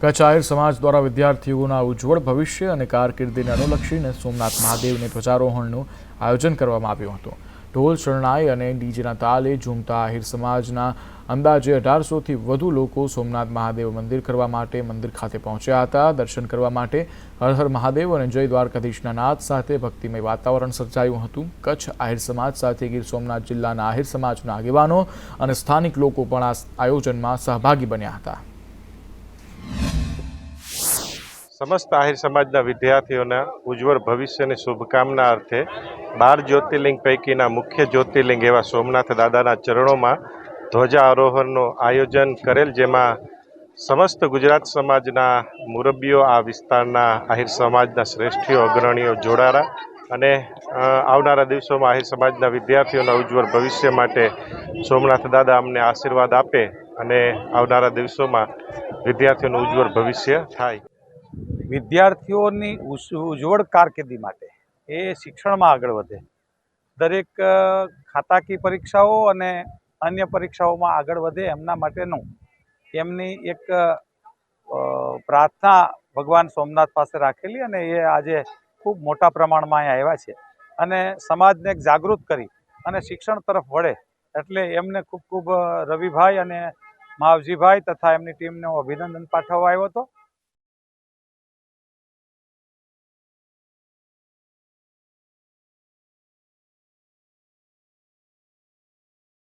કચ્છ આહિર સમાજ દ્વારા વિદ્યાર્થીઓના ઉજ્જવળ ભવિષ્ય અને કારકિર્દીને અનુલક્ષીને સોમનાથ મહાદેવને ધ્વજારોહણનું આયોજન કરવામાં આવ્યું હતું. ઢોલ, શરણાઈ અને ડીજેના તાલે ઝૂમતા આહિર સમાજના અંદાજે અઢારસોથી વધુ લોકો સોમનાથ મહાદેવ મંદિર કરવા માટે મંદિર ખાતે પહોંચ્યા હતા. દર્શન કરવા માટે હર હર મહાદેવ અને જય દ્વારકાધીશના નાદ સાથે ભક્તિમય વાતાવરણ સર્જાયું હતું. કચ્છ આહિર સમાજ સાથે ગીર સોમનાથ જિલ્લાના આહિર સમાજના આગેવાનો અને સ્થાનિક લોકો પણ આ આયોજનમાં સહભાગી બન્યા હતા. સમસ્ત આહિર સમાજના વિદ્યાર્થીઓના ઉજ્જવળ ભવિષ્યની શુભકામના અર્થે બાર જ્યોતિર્લિંગ પૈકીના મુખ્ય જ્યોતિર્લિંગ એવા સોમનાથ દાદાના ચરણોમાં ધ્વજા આરોહણનું આયોજન કરેલ, જેમાં સમસ્ત ગુજરાત સમાજના મુરબ્બીઓ આ વિસ્તારના આહિર સમાજના શ્રેષ્ઠીઓ, અગ્રણીઓ જોડારા અને આવનારા દિવસોમાં આહિર સમાજના વિદ્યાર્થીઓના ઉજ્જવળ ભવિષ્ય માટે સોમનાથ દાદા અમને આશીર્વાદ આપે અને આવનારા દિવસોમાં વિદ્યાર્થીઓનું ઉજ્જવળ ભવિષ્ય થાય. વિદ્યાર્થીઓની ઉજ્જવળ કારકિર્દી માટે એ શિક્ષણમાં આગળ વધે. દરેક ખાતાકી પરીક્ષાઓ અને અન્ય પરીક્ષાઓમાં આગળ વધે એમના માટેનું એમની એક પ્રાર્થના ભગવાન સોમનાથ પાસે રાખેલી અને એ આજે ખૂબ મોટા પ્રમાણમાં અહીંયા આવ્યા છે. અને સમાજને જાગૃત કરી અને શિક્ષણ તરફ વળે એટલે એમને ખૂબ ખૂબ રવિભાઈ અને માવજીભાઈ તથા એમની ટીમને હું અભિનંદન પાઠવવા આવ્યો હતો.